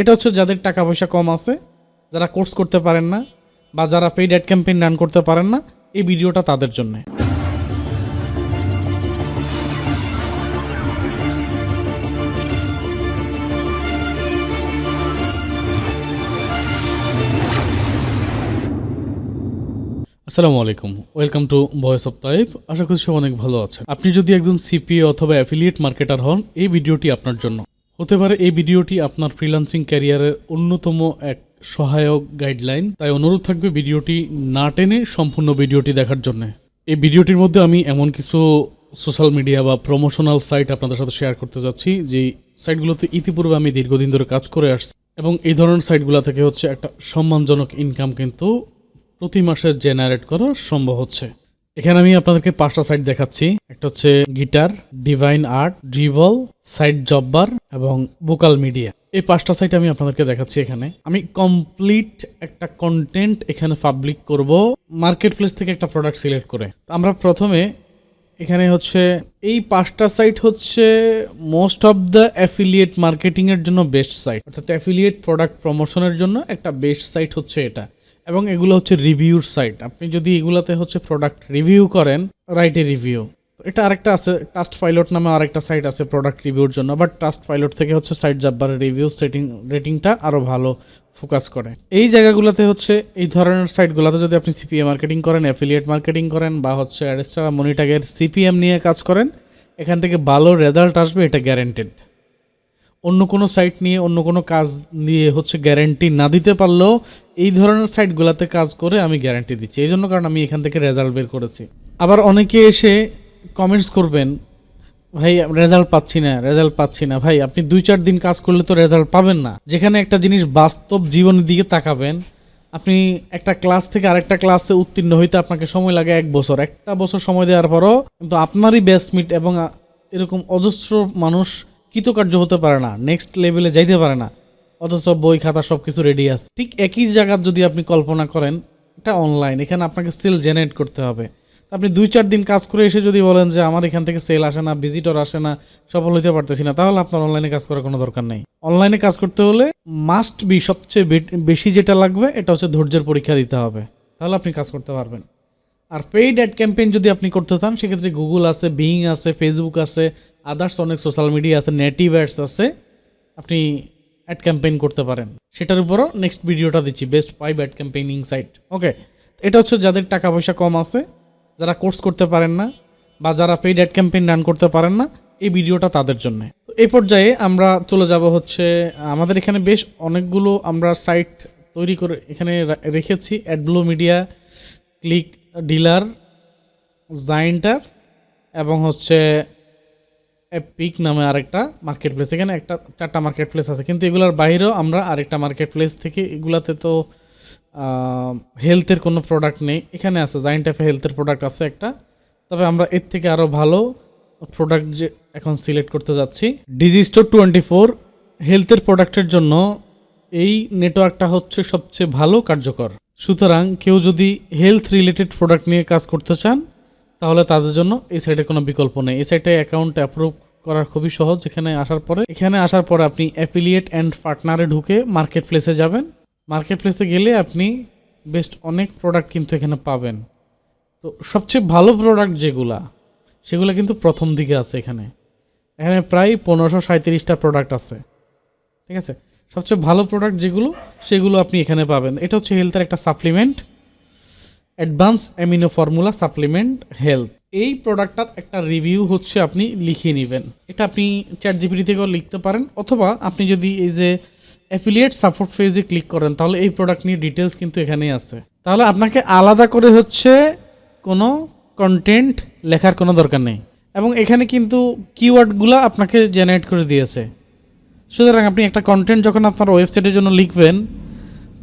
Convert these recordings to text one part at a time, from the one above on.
এটা হচ্ছে যাদের টাকা পয়সা কম আছে, যারা কোর্স করতে পারেন না বা যারা পেইড অ্যাড ক্যাম্পেইন রান করতে পারেন না, এই ভিডিওটা তাদের জন্য। আসসালামু আলাইকুম welcome to voice of Taif আশা করছি সব অনেক ভালো আছে আপনি যদি একজন সিপিএ অথবা অ্যাফিলিয়েট মার্কেটার হন, এই ভিডিওটি আপনার জন্য। হতে পারে এই ভিডিওটি আপনার ফ্রিল্যান্সিং ক্যারিয়ারের অন্যতম এক সহায়ক গাইডলাইন তাই অনুরোধ থাকবে ভিডিওটি না টেনে সম্পূর্ণ ভিডিওটি দেখার জন্য। এই ভিডিওটির মধ্যে আমি এমন কিছু সোশ্যাল মিডিয়া বা প্রমোশনাল সাইট আপনাদের সাথে শেয়ার করতে যাচ্ছি যে সাইটগুলোতে ইতিপূর্বে আমি দীর্ঘদিন ধরে কাজ করে আসছি। এবং এই ধরনের সাইটগুলো থেকে হচ্ছে একটা সম্মানজনক ইনকাম কিন্তু প্রতি মাসে জেনারেট করা সম্ভব হচ্ছে। এখানে আমি আপনাদেরকে পাঁচটা সাইট দেখাচ্ছি। একটা হচ্ছে গিটার DeviantArt Dribbble Sitejabber এবং ভোকাল মিডিয়া এই পাঁচটা সাইট আমি আপনাদেরকে দেখাচ্ছি এখানে। আমি কমপ্লিট একটা কন্টেন্ট এখানে পাবলিক করব মার্কেট প্লেস থেকে একটা প্রোডাক্ট সিলেক্ট করে। আমরা প্রথমে এখানে হচ্ছে, এই পাঁচটা সাইট হচ্ছে most of the affiliate marketing এর জন্য বেস্ট সাইট অর্থাৎ অ্যাফিলিয়েট প্রোডাক্ট প্রমোশনের জন্য একটা বেস্ট সাইট হচ্ছে এটা। এবং এগুলো হচ্ছে রিভিউর সাইট। আপনি যদি এগুলাতে হচ্ছে প্রোডাক্ট রিভিউ করেন রাইট এ রিভিউ এটা আরেকটা আছে টাস্ট পাইলট নামে আরেকটা সাইট আছে প্রোডাক্ট রিভিউর জন্য বাট টাস্ট পাইলট থেকে হচ্ছে সাইট জাব্বারের রিভিউ সেটিং রেটিংটা আরও ভালো ফোকাস করে। এই জায়গাগুলোতে হচ্ছে এই ধরনের সাইটগুলোতে যদি আপনি সিপিএম মার্কেটিং করেন অ্যাফিলিয়েট মার্কেটিং করেন, বা হচ্ছে অ্যাডেস্টারা মনিটাগের সিপিএম নিয়ে কাজ করেন, এখান থেকে ভালো রেজাল্ট আসবে, এটা গ্যারেন্টেড অন্য কোনো সাইট নিয়ে, অন্য কোনো কাজ নিয়ে হচ্ছে গ্যারেন্টি না দিতে পারলেও এই ধরনের সাইটগুলোতে কাজ করে আমি গ্যারান্টি দিচ্ছি। এই জন্য কারণ আমি এখান থেকে রেজাল্ট বের করেছি। আবার অনেকে এসে কমেন্টস করবেন, ভাই রেজাল্ট পাচ্ছি না রেজাল্ট পাচ্ছি না। ভাই, আপনি দুই চার দিন কাজ করলে তো রেজাল্ট পাবেন না। যেখানে একটা জিনিস বাস্তব জীবনের দিকে তাকাবেন, আপনি একটা ক্লাস থেকে আরেকটা ক্লাসে উত্তীর্ণ হইতে আপনাকে সময় লাগে এক বছর। একটা বছর সময় দেওয়ার পরও কিন্তু আপনারই ব্যাচমিট এবং এরকম অজস্র মানুষ কৃতকার্য হতে পারে না নেক্সট লেভেলে যাইতে পারে না, অথচ বই, খাতা সব কিছু রেডি আছে। ঠিক একই জায়গার যদি আপনি কল্পনা করেন, এটা অনলাইন এখানে আপনাকে সেল জেনারেট করতে হবে। আপনি দুই চার দিন কাজ করে এসে যদি বলেন যে আমার এখান থেকে সেল আসে না ভিজিটর আসে না, সফল হইতে পারতেছি না, তাহলে আপনার অনলাইনে কাজ করার কোনো দরকার নেই। অনলাইনে কাজ করতে হলে মাস্ট বি সবচেয়ে বেশি যেটা লাগবে, এটা হচ্ছে ধৈর্যের পরীক্ষা দিতে হবে। তাহলে আপনি কাজ করতে পারবেন। আর পেইড অ্যাড ক্যাম্পেইন যদি আপনি করতে চান, সেক্ষেত্রে গুগল আছে বিং আছে ফেসবুক আছে আদার্স অনেক সোশ্যাল মিডিয়া আছে নেটিভ অ্যাডস আছে, আপনি অ্যাড ক্যাম্পেইন করতে পারেন। সেটার উপরও নেক্সট ভিডিওটা দিচ্ছি best five ad campaigning site okay এটা হচ্ছে যাদের টাকা পয়সা কম আছে, যারা কোর্স করতে পারেন না, বা যারা পেইড অ্যাড ক্যাম্পেইন রান করতে পারেন না, এই ভিডিওটা তাদের জন্য। তো এই পর্যায়ে আমরা চলে যাব হচ্ছে, আমাদের এখানে বেশ অনেকগুলো আমরা সাইট তৈরি করে এখানে রেখেছি। অ্যাডব্লো media ClickDealer giant app এবং হচ্ছে পিক নামে আরেকটা মার্কেট প্লেস এখানে একটা, চারটা মার্কেট প্লেস আছে। কিন্তু এগুলোর বাইরেও আমরা আরেকটা মার্কেট প্লেস থেকে এগুলাতে তো হেলথের কোনো প্রোডাক্ট নেই। এখানে আছে জাইন্ট অ্যাপে হেলথের প্রোডাক্ট আছে একটা। তবে আমরা এর থেকে আরও ভালো প্রোডাক্ট যে এখন সিলেক্ট করতে যাচ্ছি ডিজি স্টোর টোয়েন্টি ফোর হেলথের প্রোডাক্টের জন্য এই নেটওয়ার্কটা হচ্ছে সবচেয়ে ভালো কার্যকর। সুতরাং কেউ যদি হেলথ রিলেটেড প্রোডাক্ট নিয়ে কাজ করতে চান তাহলে তাদের জন্য এই সাইটে কোনো বিকল্প নেই। এই সাইটে অ্যাকাউন্ট অ্যাপ্রুভ করার খুবই সহজ। এখানে আসার পরে, এখানে আসার পরে আপনি অ্যাফিলিয়েট অ্যান্ড পার্টনারে ঢুকে মার্কেট প্লেসে যাবেন। মার্কেট প্লেসে গেলে আপনি বেস্ট অনেক প্রোডাক্ট কিন্তু এখানে পাবেন। তো সবচেয়ে ভালো প্রোডাক্ট যেগুলা, সেগুলো কিন্তু প্রথম দিকে আছে এখানে। এখানে প্রায় পনেরোশো সাঁত্রিশটা প্রোডাক্ট আছে। ঠিক আছে? সবচেয়ে ভালো প্রোডাক্ট যেগুলো, সেগুলো আপনি এখানে পাবেন। এটা হচ্ছে হেলথের একটা supplement advance amino formula supplement health. এই প্রোডাক্টটার একটা রিভিউ হচ্ছে আপনি লিখিয়ে নেবেন। এটা আপনি চ্যাট জিপিটি থেকেও লিখতে পারেন, অথবা আপনি যদি এই যে অ্যাফিলিয়েট সাপোর্ট ফেজে ক্লিক করেন, তাহলে এই প্রোডাক্ট নিয়ে ডিটেলস কিন্তু এখানেই আছে। তাহলে আপনাকে আলাদা করে হচ্ছে কোনো কন্টেন্ট লেখার কোনো দরকার নেই। এবং এখানে কিন্তু কিওয়ার্ডগুলো আপনাকে জেনারেট করে দিয়েছে। সুতরাং আপনি একটা কন্টেন্ট যখন আপনার ওয়েবসাইটের জন্য লিখবেন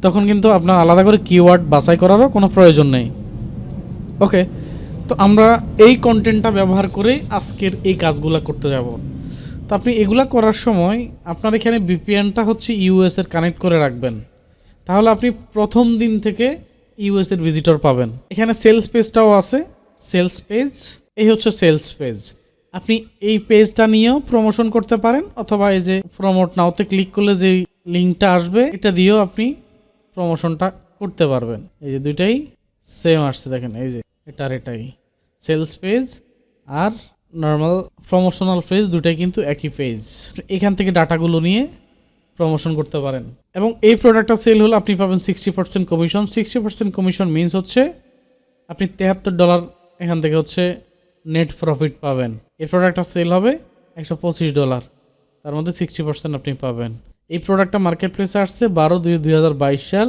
তখন কিন্তু আপনার আলাদা করে কিওয়ার্ড বাছাই করারও কোনো প্রয়োজন নেই। ওকে তো আমরা এই কন্টেন্টটা ব্যবহার করেই আজকের এই কাজগুলো করতে যাব। তো আপনি এগুলা করার সময় আপনার এখানে বিপিএনটা হচ্ছে ইউএস এর কানেক্ট করে রাখবেন। তাহলে আপনি প্রথম দিন থেকে ইউএস এর ভিজিটর পাবেন। এখানে সেলস পেজটাও আছে সেলস পেজ এই হচ্ছে সেলস পেজ আপনি এই পেজটা নিয়েও প্রমোশন করতে পারেন, অথবা এই যে প্রমোট নাওতে ক্লিক করলে যে লিঙ্কটা আসবে, এটা দিয়েও আপনি প্রমোশনটা করতে পারবেন। এই যে দুইটাই সেম আসছে দেখেন, এই যে এটা আর এটাই। সেলস পেজ আর নর্মাল প্রমোশনাল পেজ দুটাই কিন্তু একই পেজ এখান থেকে ডাটাগুলো নিয়ে প্রমোশন করতে পারেন। এবং এই প্রোডাক্টটা সেল হলে আপনি পাবেন sixty percent commission sixty percent commission means হচ্ছে আপনি তেহাত্তর ডলার এখান থেকে হচ্ছে নেট প্রফিট পাবেন। এই প্রোডাক্টটা সেল হবে একশো পঁচিশ ডলার তার মধ্যে সিক্সটি পার্সেন্ট আপনি পাবেন। এই প্রোডাক্টটা মার্কেট প্লেসে আসছে বারো দুই দুই সাল।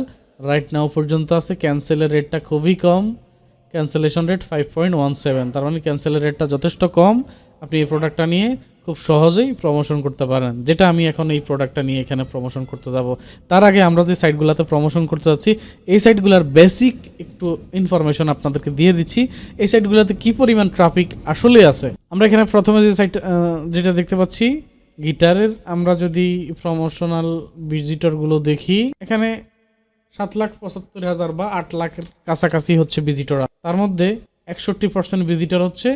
রাইট নাও পর্যন্ত আছে ক্যান্সেলের রেটটা খুবই কম। Cancellation rate five point one seven তার মানে ক্যান্সেলের রেটটা যথেষ্ট কম। আপনি এই প্রোডাক্টটা নিয়ে খুব সহজেই প্রমোশন করতে পারেন। যেটা আমি এখন এই প্রোডাক্টটা নিয়ে এখানে প্রমোশন করতে যাব। তার আগে আমরা যে সাইটগুলোতে প্রমোশন করতে যাচ্ছি, এই সাইটগুলোর বেসিক একটু ইনফরমেশন আপনাদেরকে দিয়ে দিচ্ছি। এই সাইটগুলোতে কি পরিমাণ ট্রাফিক আসলে আছে? আমরা এখানে প্রথমে যে সাইট যেটা দেখতে পাচ্ছি গিটারের আমরা যদি প্রমোশনাল ভিজিটরগুলো দেখি, এখানে সাত লাখ পঁচাত্তর হাজার বা আট লাখের কাছাকাছি হচ্ছে ভিজিটর তার মধ্যে একষট্টি পার্সেন্ট ভিজিটর হচ্ছে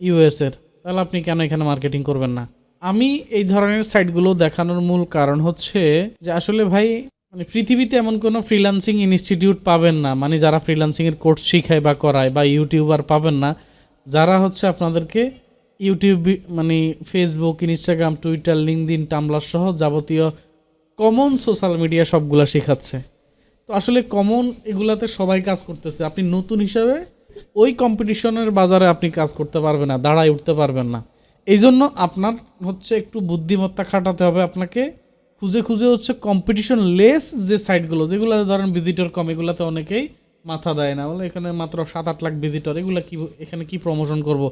ইউএস এর। তাহলে আপনি কেন এখানে মার্কেটিং করবেন না? আমি এই ধরনের সাইটগুলো দেখানোর মূল কারণ হচ্ছে যে আসলে ভাই মানে পৃথিবীতে এমন কোনো ফ্রিল্যান্সিং ইনস্টিটিউট পাবেন না। মানে যারা ফ্রিল্যান্সিং এর কোর্স শিখায় বা করায় বা ইউটিউবার পাবেন না, যারা হচ্ছে আপনাদেরকে ইউটিউব মানে Facebook Instagram Twitter LinkedIn Tumblr সহ যাবতীয় কমন সোশ্যাল মিডিয়া সবগুলা শেখাচ্ছে। তো আসলে কমন এগুলাতে সবাই কাজ করতেছে। আপনি নতুন হিসাবে ওই কম্পিটিশনের বাজারে আপনি কাজ করতে পারবেন না, দাঁড়ায় উঠতে পারবেন না। এই জন্য আপনার হচ্ছে একটু বুদ্ধিমত্তা খাটাতে হবে আপনাকে। খুঁজে খুঁজে হচ্ছে কম্পিটিশন লেস যে সাইটগুলো যেগুলো ধরেন ভিজিটর কম, এগুলোতে অনেকেই মাথা দেয় না। বলে এখানে মাত্র সাত আট লাখ ভিজিটর এগুলো কি, এখানে কি প্রমোশন করব?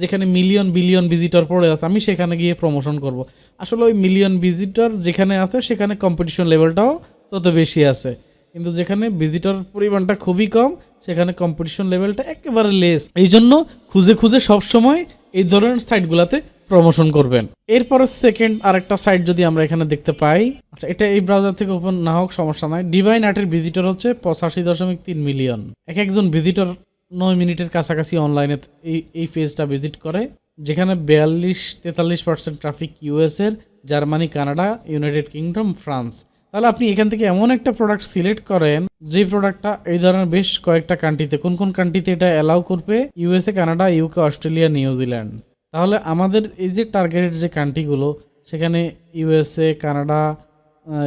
যেখানে মিলিয়ন বিলিয়ন ভিজিটর পড়ে আছে, আমি সেখানে গিয়ে প্রমোশন করব। আসলে ওই মিলিয়ন ভিজিটর যেখানে আছে, সেখানে কম্পিটিশন লেভেলটাও তত বেশি আছে। কিন্তু যেখানে ভিজিটর পরিমাণটা খুবই কম, সেখানে কম্পিটিশন লেভেলটা একেবারে লেস এই জন্য খুঁজে খুঁজে সবসময় এই ধরনের সাইটগুলোতে প্রমোশন করবেন। এরপরে সেকেন্ড আরেকটা সাইট যদি আমরা এখানে দেখতে পাই আচ্ছা এটা এই ব্রাউজার থেকে ওপেন না হোক, সমস্যা নাই। ডিভাইন আর্টের ভিজিটর হচ্ছে পঁচাশি দশমিক তিন মিলিয়ন এক একজন ভিজিটর নয় মিনিটের কাছাকাছি অনলাইনে এই এই পেজটা ভিজিট করে, যেখানে বিয়াল্লিশ, তেতাল্লিশ পার্সেন্ট ট্রাফিক ইউএসের Germany Canada United Kingdom France তাহলে আপনি এখান থেকে এমন একটা প্রোডাক্ট সিলেক্ট করেন, যে প্রোডাক্টটা এই ধরনের বেশ কয়েকটা কান্ট্রিতে কোন কোন কান্ট্রিতে এটা অ্যালাউ করবে? USA Canada UK Australia New Zealand তাহলে আমাদের এই যে টার্গেটেড যে কান্ট্রিগুলো সেখানে ইউএসএ কানাডা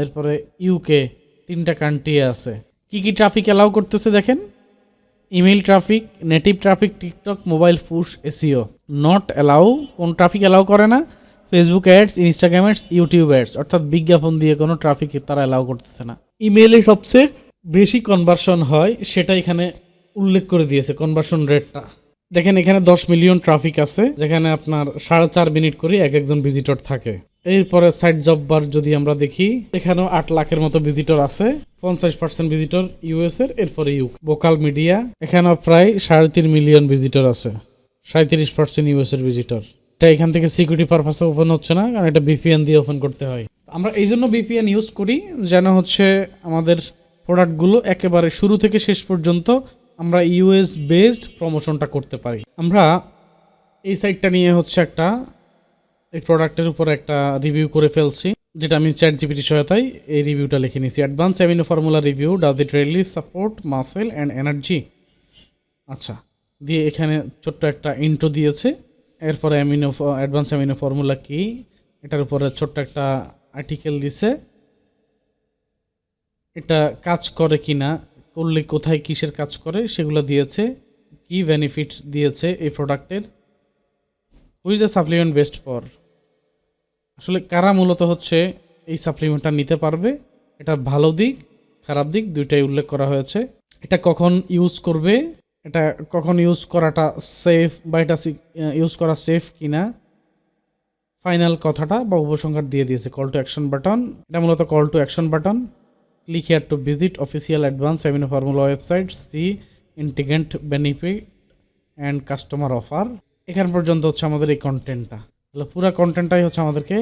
এরপরে ইউকে তিনটা কান্ট্রি আছে। কি কি ট্রাফিক অ্যালাউ করতেছে দেখেন? Email traffic native traffic TikTok mobile push SEO not allow কোন ট্রাফিক অ্যালাউ করে না। Facebook ads Instagram ads YouTube ads অর্থাৎ বিজ্ঞাপন দিয়ে কোনো ট্রাফিক তারা অ্যালাউ করতেছে না। ইমেলে সবচেয়ে বেশি কনভার্সন হয়, সেটা এখানে উল্লেখ করে দিয়েছে কনভার্সন রেটটা দেখেন, এখানে দশ মিলিয়ন ট্রাফিক আছে, যেখানে আপনার সাড়ে চার মিনিট করে এক একজন ভিজিটর থাকে। এরপরে সাইট জব বার যদি আমরা দেখি, এখানেও আট লাখের মতো ভিজিটর আছে, পঞ্চাশ পার্সেন্ট ভিজিটর ইউএস এর, এরপরে ইউক বোকাল মিডিয়া এখানেও প্রায় সাড়ে তিন মিলিয়ন ভিজিটর আছে সাঁত্রিশ পার্সেন্ট ইউএস এর ভিজিটর এটা এখান থেকে সিকিউরিটি পারপাসে ওপেন হচ্ছে না, কারণ এটা বিপিএন দিয়ে ওপেন করতে হয়। আমরা এই জন্য বিপিএন ইউজ করি, যেন হচ্ছে আমাদের প্রোডাক্টগুলো একেবারে শুরু থেকে শেষ পর্যন্ত আমরা ইউএস বেসড প্রমোশনটা করতে পারি। আমরা এই সাইটটা নিয়ে হচ্ছে একটা এই প্রোডাক্টের উপর একটা রিভিউ করে ফেলছি, যেটা আমি চ্যাট জিপিটি সহায়তায় এই রিভিউটা লিখে নিয়েছি। Advance amino formula review does it really support muscle and energy আচ্ছা দিয়ে এখানে ছোট্ট একটা ইন্ট্রো দিয়েছে। এরপরে অ্যামিনো অ্যাডভান্স অ্যামিনো ফর্মুলা কি? এটার উপরে ছোট্ট একটা আর্টিকেল দিছে। এটা কাজ করে কি না করলে কোথায় কিসের কাজ করে, সেগুলো দিয়েছে, কি বেনিফিট দিয়েছে এই প্রোডাক্টের who's the supplement best for আসলে কারা মূলত হচ্ছে এই সাপ্লিমেন্টটা নিতে পারবে? এটা ভালো দিক, খারাপ দিক, দুইটাই উল্লেখ করা হয়েছে। এটা কখন ইউজ করবে? এটা কখন ইউজ করাটা সেফ বা এটা ইউজ করা সেফ কিনা? ফাইনাল কথাটা বা উপসংহার দিয়ে দিয়েছে কল টু অ্যাকশন বাটন এটা মূলত call to action button click here to visit official advance amino formula website see ingredient benefit and customer offer এখান পর্যন্ত হচ্ছে আমাদের এই কন্টেন্টটা তাহলে পুরো কন্টেন্টটাই হচ্ছে আমাদেরকে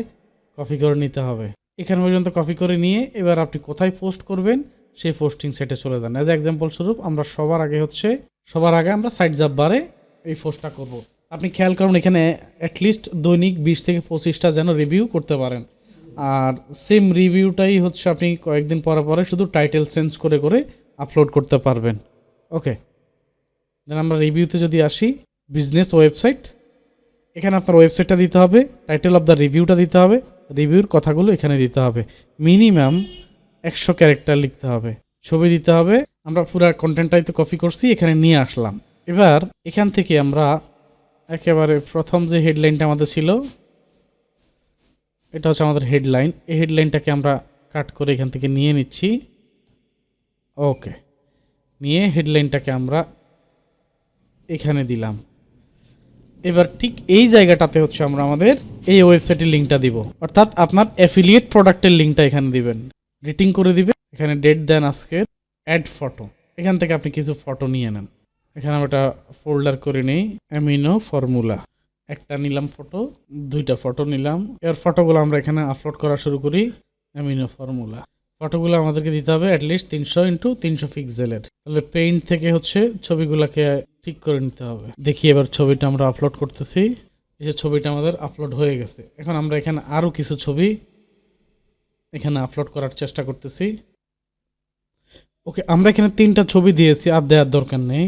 কপি করে নিতে হবে। এখান পর্যন্ত কপি করে নিয়ে এবার আপনি কোথায় পোস্ট করবেন, সেই পোস্টিং সেটে চলে যান। এজ এক্সাম্পল স্বরূপ, আমরা সবার আগে হচ্ছে, সবার আগে আমরা সাইট জাব বারে এই পোস্টটা করব। আপনি খেয়াল করুন, এখানে অ্যাটলিস্ট দৈনিক বিশ থেকে পঁচিশটা যেন রিভিউ করতে পারেন। আর সেম রিভিউটাই হচ্ছে আপনি কয়েকদিন পরে পরে শুধু টাইটেল চেঞ্জ করে করে আপলোড করতে পারবেন। ওকে দেন আমরা রিভিউতে যদি আসি বিজনেস ওয়েবসাইট এখানে আপনার ওয়েবসাইটটা দিতে হবে টাইটেল অফ দ্য রিভিউটা দিতে হবে রিভিউর কথাগুলো এখানে দিতে হবে। মিনিমাম একশো ক্যারেক্টার লিখতে হবে। ছবি দিতে হবে। আমরা পুরো কন্টেন্টটাই তো কপি করছি, এখানে নিয়ে আসলাম। এবার এখান থেকে আমরা একেবারে প্রথম যে হেডলাইনটা আমাদের ছিল এটা হচ্ছে আমাদের হেডলাইন এই হেডলাইনটাকে আমরা কাট করে এখান থেকে নিয়ে নিচ্ছি। ওকে নিয়ে হেডলাইনটাকে আমরা এখানে দিলাম। এবার ঠিক এই জায়গাটাতে হচ্ছে আমরা আমাদের এই ওয়েবসাইটের লিঙ্কটা দিব। অর্থাৎ আপনার অ্যাফিলিয়েট প্রোডাক্টের লিঙ্কটা এখানে দিবেন। রিটিং করে দিবে। এখানে ডেট দেন আজকে অ্যাড ফটো এখান থেকে আপনি কিছু ফটো নিয়ে নেন। এখানে আমরা ফোল্ডার করে নেই। অ্যামিনো ফর্মুলা একটা নিলাম ফটো দুইটা ফটো নিলাম। এর ফটোগুলো আমরা এখানে আপলোড করা শুরু করি অ্যামিনো ফর্মুলা ফটোগুলো আমাদেরকে দিতে হবে অ্যাটলিস্ট তিনশো ইন্টু তিনশো পিক্সেলের তাহলে পেইন্ট থেকে হচ্ছে ছবিগুলোকে ঠিক করে নিতে হবে। দেখি এবার ছবিটা আমরা আপলোড করতেছি। এই যে ছবিটা আমাদের আপলোড হয়ে গেছে। এখন আমরা এখানে আরও কিছু ছবি এখানে আপলোড করার চেষ্টা করতেছি। ওকে, আমরা এখানে তিনটা ছবি দিয়েছি, আর দেওয়ার দরকার নেই।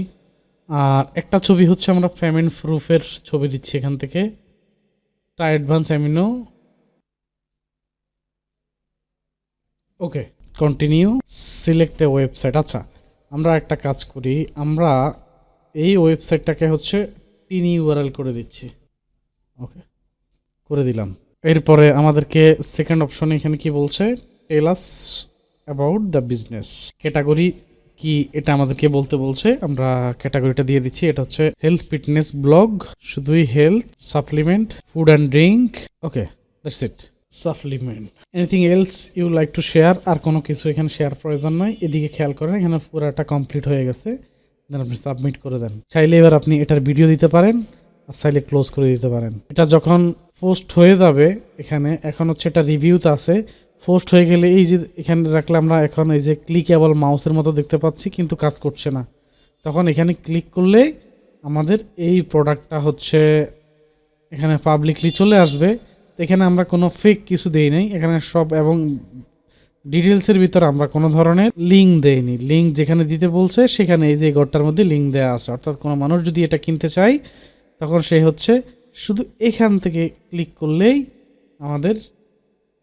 আর একটা ছবি হচ্ছে আমরা পেমেন্ট প্রুফের ছবি দিচ্ছি এখান থেকে। টা advance amino okay continue select website আচ্ছা আমরা একটা কাজ করি। আমরা এই ওয়েবসাইটটাকে হচ্ছে টিন ইউআরএল করে দিচ্ছি। ওকে করে দিলাম। এরপরে আমাদেরকে সেকেন্ড অপশনে এখানে কি বলছে? Tell us about the business category কি এটা আমাদেরকে বলতে বলছে, আমরা ক্যাটাগরিটা দিয়ে দিচ্ছি, এটা হচ্ছে হেলথ ফিটনেস ব্লগ শুধুই health supplement food and drink okay that's it supplement anything else you like to share আর কোনো কিছু এখানে শেয়ার প্রয়োজন নয় এদিকে খেয়াল করেন, এখানে পুরোটা কমপ্লিট হয়ে গেছে দেন আপনি সাবমিট করে দেন। চাইলে এবার আপনি এটার ভিডিও দিতে পারেন, আর চাইলে ক্লোজ করে দিতে পারেন। এটা যখন পোস্ট হয়ে যাবে, এখানে এখন হচ্ছে এটা রিভিউতে আছে পোস্ট হয়ে গেলে এই যে এখানে রাখলে আমরা এখন এই যে ক্লিকেবল মাউসের মতো দেখতে পাচ্ছি, কিন্তু কাজ করছে না। তখন এখানে ক্লিক করলে আমাদের এই প্রোডাক্টটা হচ্ছে এখানে পাবলিকলি চলে আসবে। এখানে আমরা কোনো ফেক কিছু দেই নাই। এখানে সব এবং ডিটেলসের ভিতরে আমরা কোনো ধরনের লিঙ্ক দেইনি। লিঙ্ক যেখানে দিতে বলছে, সেখানে এই যে ঘরটার মধ্যে লিঙ্ক দেওয়া আছে। অর্থাৎ কোনো মানুষ যদি এটা কিনতে চায়, তখন সে হচ্ছে শুধু এখান থেকে ক্লিক করলেই আমাদের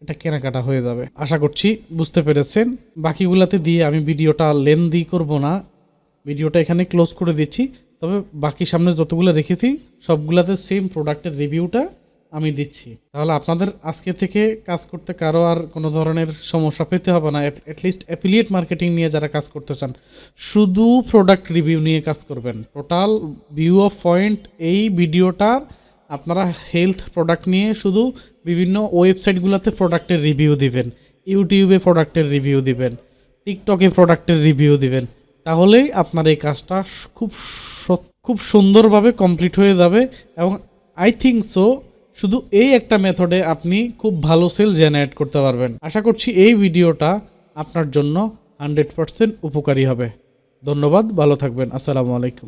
এটা কেনাকাটা হয়ে যাবে। আশা করছি বুঝতে পেরেছেন। বাকিগুলাতে দিয়ে আমি ভিডিওটা লেন্দি করব না। ভিডিওটা এখানে ক্লোজ করে দিচ্ছি। তবে বাকি সামনে যতগুলো রেখেছি, সবগুলাতে সেম প্রোডাক্টের রিভিউটা আমি দিচ্ছি। তাহলে আপনাদের আজকে থেকে কাজ করতে কারও আর কোনো ধরনের সমস্যা পেতে হবে না। অ্যাটলিস্ট অ্যাফিলিয়েট মার্কেটিং নিয়ে যারা কাজ করতে চান, শুধু প্রোডাক্ট রিভিউ নিয়ে কাজ করবেন। টোটাল ভিউ অফ পয়েন্ট এই ভিডিওটার আপনারা হেলথ প্রোডাক্ট নিয়ে শুধু বিভিন্ন ওয়েবসাইটগুলোতে প্রোডাক্টের রিভিউ দিবেন ইউটিউবে প্রোডাক্টের রিভিউ দিবেন টিকটকে প্রোডাক্টের রিভিউ দিবেন, তাহলেই আপনার এই কাজটা খুব খুব সুন্দরভাবে কমপ্লিট হয়ে যাবে এবং আই থিঙ্ক সো শুধু এই একটা মেথডে আপনি খুব ভালো সেল জেনারেট করতে পারবেন। আশা করছি এই ভিডিওটা আপনার জন্য হান্ড্রেড পারসেন্ট উপকারী হবে। ধন্যবাদ, ভালো থাকবেন, আসসালামু আলাইকুম।